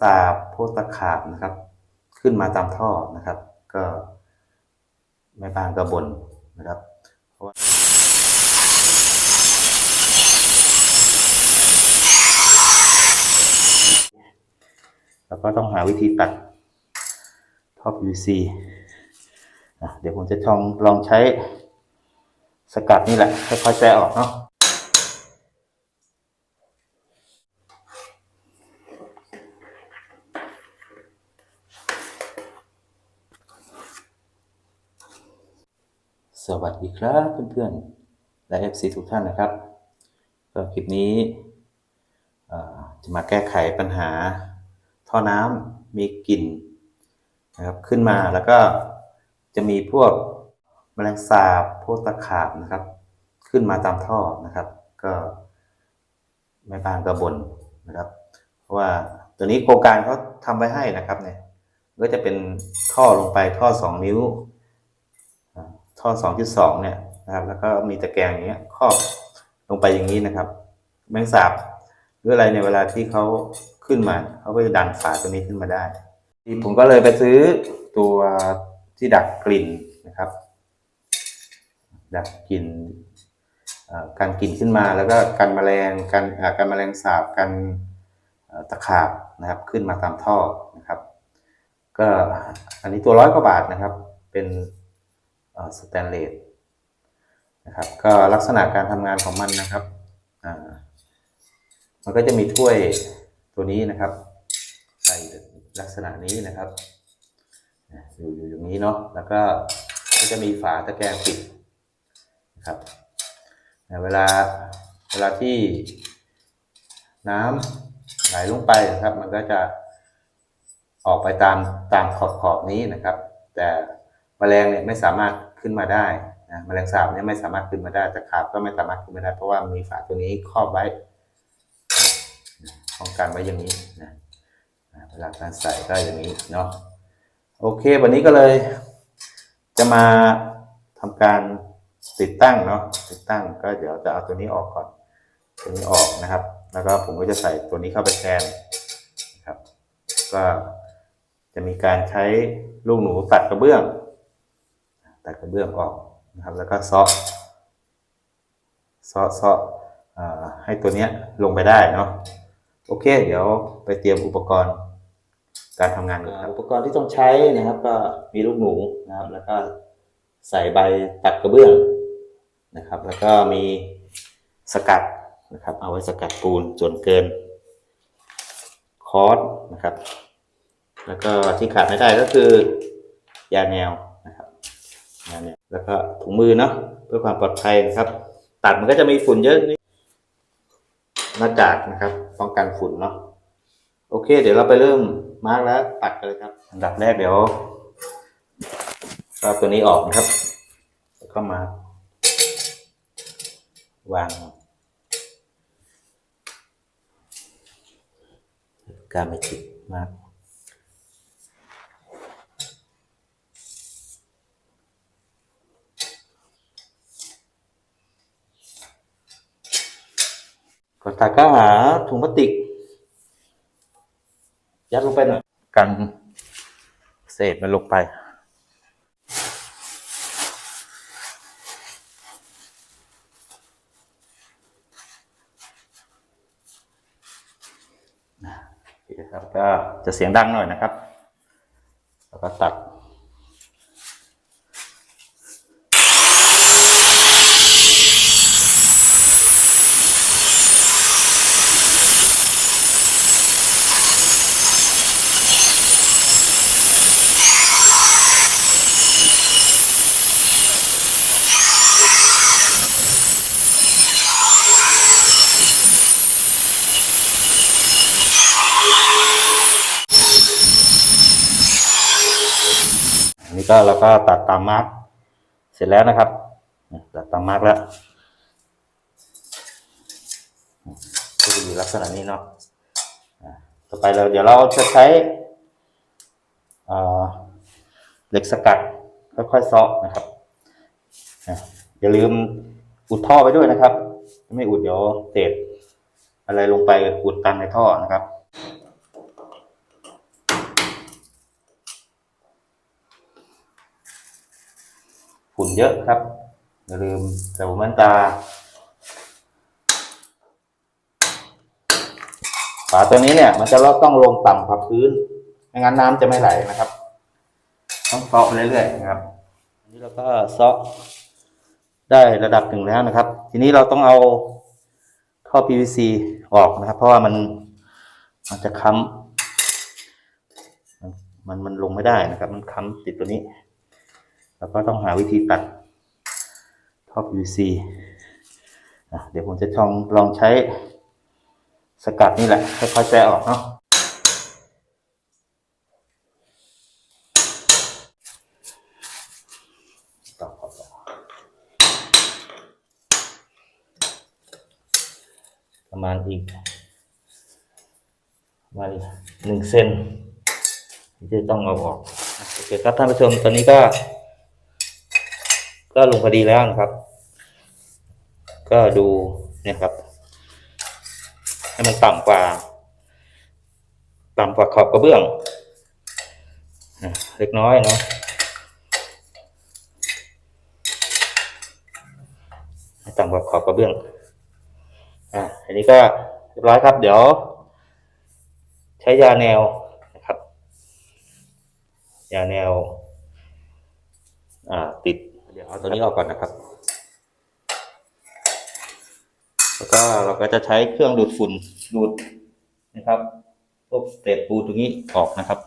สาบพตะขาบนะครับ ขึ้นมาตามท่อนะครับ ก็แม่บ้านก็บนนะครับเพราะว่าเราก็ต้องหาวิธีตัดท่อ PVC อะเดี๋ยวผมจะลองลองใช้สกัดนี่แหละค่อยๆแซะออกเนาะ สวัสดีครับเพื่อนๆ และ FC ทุกท่านนะครับก็คลิปนี้จะมาแก้ไขปัญหาท่อน้ำมีกลิ่นนะครับขึ้นมาแล้วก็จะมีพวกแมลงสาบพวกตะขาบนะครับ ขึ้นมาตามท่อนะครับ ก็แม่บ้านก็บนนะครับ เพราะว่าตัวนี้โครงการเขาทำไว้ให้นะครับเนี่ยก็จะเป็นท่อลงไปท่อ 2 นิ้ว สองนิ้วท่อ2.2เนี่ยนะครับแล้วก็มีตะแกรงอย่างเงี้ยครอบลงไปอย่างนี้นะครับ แมงสาบหรืออะไรในเวลาที่เขาขึ้นมาเขาก็จะดันฝาตัวนี้ขึ้นมาได้ ที่ผมก็เลยไปซื้อตัวที่ดักกลิ่นนะครับ ดักกลิ่นการกลิ่นขึ้นมาแล้วก็กันแมลงกันเอ่อกันแมลงสาบกันเอ่อตะขาบนะครับขึ้นมาตามท่อนะครับ ก็อันนี้ตัวร้อยกว่าบาทนะครับ เป็น สแตนเลสนะครับก็ลักษณะการทำงานของมันนะครับมันก็จะมีถ้วยตัวนี้นะครับใส่ลักษณะนี้นะครับ อยู่อยู่อย่างนี้เนาะแล้วก็ก็จะมีฝาตะแกรงปิดนะครับเวลาเวลาที่น้ำไหลลงไปนะครับ มันก็จะออกไปตามตามขอบขอบนี้นะครับ แต่แมลงเนี่ยไม่สามารถ ขึ้นมาได้นะแมลงสาบเนี่ยไม่สามารถขึ้นมาได้ตะขาบก็ไม่สามารถขึ้นมาได้ เพราะว่ามีฝาตัวนี้ครอบไว้ป้องกันไว้อย่างนี้นะเวลาการใส่ก็อย่างนี้เนาะโอเค วันนี้ก็เลย จะมาทำการติดตั้งเนาะติดตั้งก็เดี๋ยวจะเอาตัวนี้ออกก่อน ตัวนี้ออกนะครับ แล้วก็ผมก็จะใส่ตัวนี้เข้าไปแทนนะครับ ก็จะมีการใช้ลูกหนูตัดกระเบื้อง ตัดกระเบื้องออกนะครับแล้วก็ซ้อซ้อซ้อให้ตัวเนี้ยลงไปได้เนาะโอเค เดี๋ยวไปเตรียมอุปกรณ์การทำงานกันครับอุปกรณ์ที่ต้องใช้นะครับ ก็มีลูกหนูนะครับ แล้วก็ใส่ใบตัดกระเบื้องนะครับ แล้วก็มีสกัดนะครับ เอาไว้สกัดปูนส่วนเกิน คอร์สนะครับ แล้วก็ที่ขาดไม่ได้ก็คือยาแนว นะครับยแล้วก็ถุงมือเนาะเพื่อความปลอดภัยนะครับ ตัดมันก็จะมีฝุ่นเยอะนิดหน้ากากนะครับป้องกันฝุ่นเนาะโอเค เดี๋ยวเราไปเริ่มมาร์กแล้วตัดกันเลยครับ อันดับแรกเดี๋ยวก็เอาตัวนี้ออกนะครับ แล้วก็มาวางการไม่ติดมาก ก่อนตัดก็หาถุงพลาสติก ยัดลงไปหน่อยกันเศษมันลงไปโอเคครับก็จะเสียงดังหน่อยนะครับ แล้วก็ตัด นี้ก็เราก็ตัดตามมาร์กเสร็จแล้วนะครับ ตัดตามมาร์กแล้วก็จะอยู่ลักษณะนี้เนาะต่อไปเราเดี๋ยวเราจะใช้เหล็กสกัดค่อยๆซาะนะครับอย่าลืมอุดท่อไปด้วยนะครับ ไม่อุดเดี๋ยวเศษอะไรลงไปอุดตันในท่อนะครับ ฝุ่นเยอะครับอย่าลืมใส่หัวมันตา ฝาตัวนี้เนี่ย มันจะต้องลงต่ำกว่าพื้นไม่งั้นน้ำจะไม่ไหลนะครับ ต้องเซาะไปเรื่อยๆนะครับอันนี้เราก็เซาะได้ระดับหนึ่งแล้วนะครับ ทีนี้เราต้องเอาท่อ PVC ออกนะครับ เพราะว่ามันมันจะค้ำมันมันมันลงไม่ได้นะครับ มันค้ำติดตัวนี้ แล้วก็ต้องหาวิธีตัดท่อ PVC เดี๋ยวผมจะลองลองใช้สกัดนี่แหละค่อยๆแซะออกเนาะประมาณอีกประมาณหนึ่งเซนที่จะต้องเอาออกโอเคครับท่านผู้ชมตอนนี้ก็ ก็ลงพอดีแล้วนะครับ ก็ดูนี่ยครับ ให้มันต่ำกว่า ต่ำกว่าขอบกระเบื้องเล็กน้อยเนาะต่ำกว่าขอบกระเบื้อง อ่า อันนี้ก็เรียบร้อยครับ เดี๋ยว ใช้ยาแนวนะครับ ยาแนว อ่า ติด เดี๋ยวเอาตัวนี้ออกก่อนนะครับ แล้วก็เราก็จะใช้เครื่องดูดฝุ่นดูดนะครับพวกเศษปูตรงนี้ออกนะครับ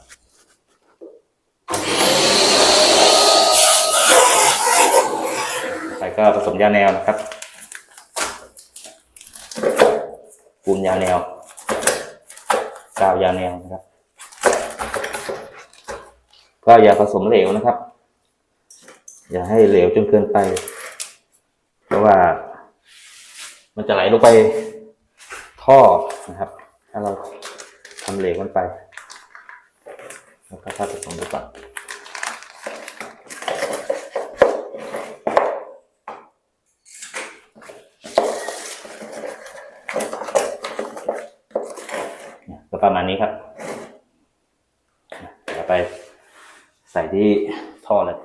ใส่ก็ผสมยาแนวนะครับปูนยาแนวกาวยาแนวนะครับ ก็อย่าผสมเหลวนะครับ อย่าให้เหลวจนเกินไป เพราะว่า มันจะไหลลงไปท่อนะครับ ถ้าเราทำเหลวมันไป แล้วก็ถ้าผสมดูก่อนเนี่ยก็ประมาณนี้ครับเดี๋ยวไปใส่ที่ท่อเลย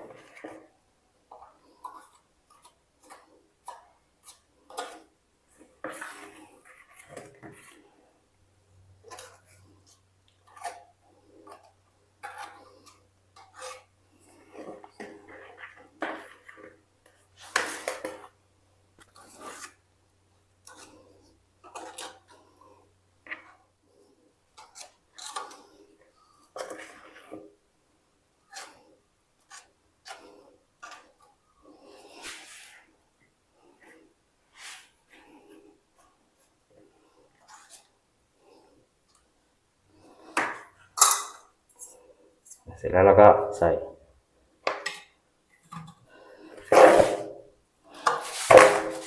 เสร็จแล้วเราก็ใส่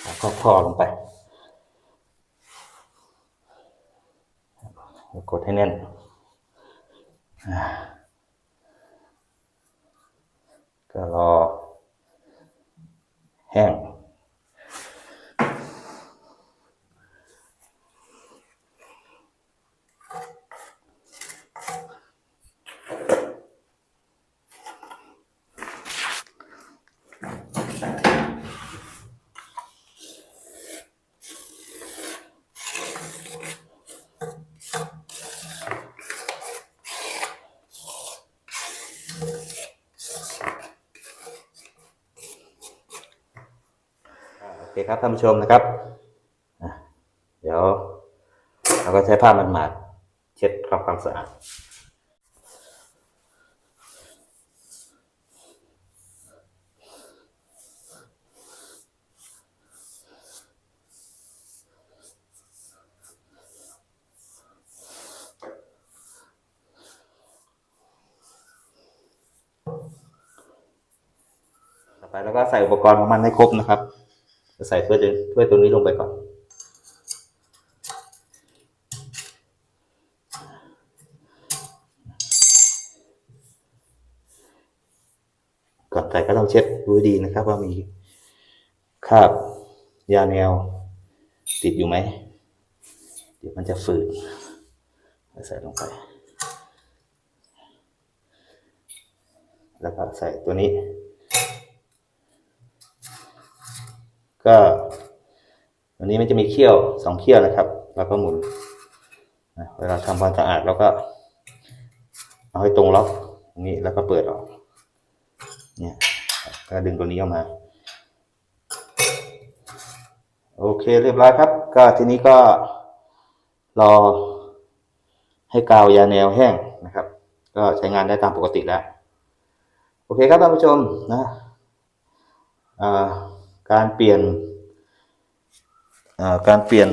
แล้วก็พอลงไปกดให้แน่นก็รอแห้ง เคครับท่านผู้ชมนะครับ เดี๋ยวเราก็ใช้ผ้ามันหมาดเช็ดทำความสะอาดต่อไปแล้วก็ใส่อุปกรณ์ของมันให้ครบนะครับ จะใส่ถ้วยถ้วยตัวนี้ลงไปก่อน ก่อนใส่ก็ต้องเช็ดดูดีนะครับ ว่ามีคราบยาแนว ติดอยู่ไหม เดี๋ยวมันจะฝืดใส่ลงไป แล้วก็ใส่ตัวนี้ ก็วันนี้มันจะมีเขี้ยวสองเขี้ยวนะครับ แล้วก็หมุนเวลาทำความสะอาดเราก็เอาให้ตรงล็อกตรงนี้แล้วก็เปิดออก เนี่ยก็ดึงตัวนี้ออกมา โอเคเรียบร้อยครับ ก็ทีนี้ก็รอให้กาวยาแนวแห้งนะครับ ก็ใช้งานได้ตามปกติแล้ว โอเคครับท่านผู้ชมนะอ่า การเปลี่ยนการเปลี่ยน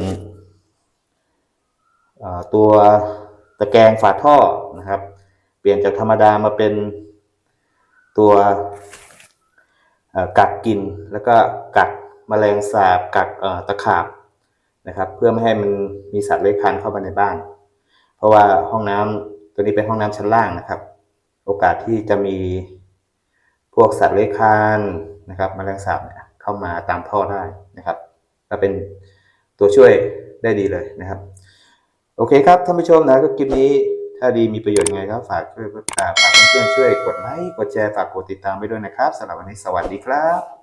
ตัวตะแกรงฝาท่อนะครับ เปลี่ยนจากธรรมดามาเป็นตัวกักกินแล้วก็กักแมลงสาบกักตะขาบนะครับ เพื่อไม่ให้มันมีสัตว์เลื้อยคลานเข้ามาในบ้าน เพราะว่าห้องน้ำตัวนี้เป็นห้องน้ำชั้นล่างนะครับ โอกาสที่จะมีพวกสัตว์เลื้อยคลานนะครับแมลงสาบเนี่ย เข้ามาตามท่อได้นะครับก็เป็นตัวช่วยได้ดีเลยนะครับ โอเคครับท่านผู้ชมนะก็คลิปนี้ถ้าดีมีประโยชน์ยังไงก็ฝากช่วยฝากเพื่อนๆช่วยกดไลค์กดแชร์ฝากกดติดตามไปด้วยนะครับสำหรับวันนี้สวัสดีครับ